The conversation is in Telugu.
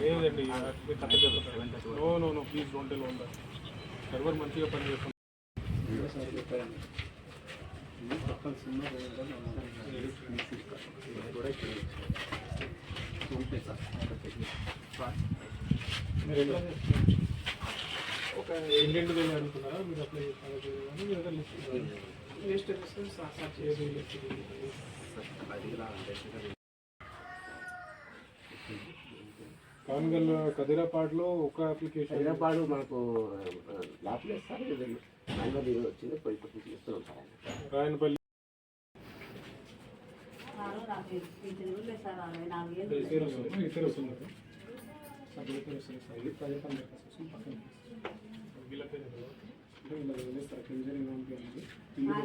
లేదండి no no no please don't tell own server మంచిగా పనిచేస్తుంది ఒక ఇండియన్ అనుకున్నారా? మీరు అప్లై చేస్తారా? కానీ కాన్గల్ కదిరాపాడులో ఒక అప్లికేషన్ హైదరాబాద్ మనకు లాప్లేదు సార్ మాన్యువల్ వచ్చింది పోయి కొంచెం చేస్తున్నాం సార్ రాయనపల్లి. అంటే వీళ్ళకి వదిలేస్తారు కింజరి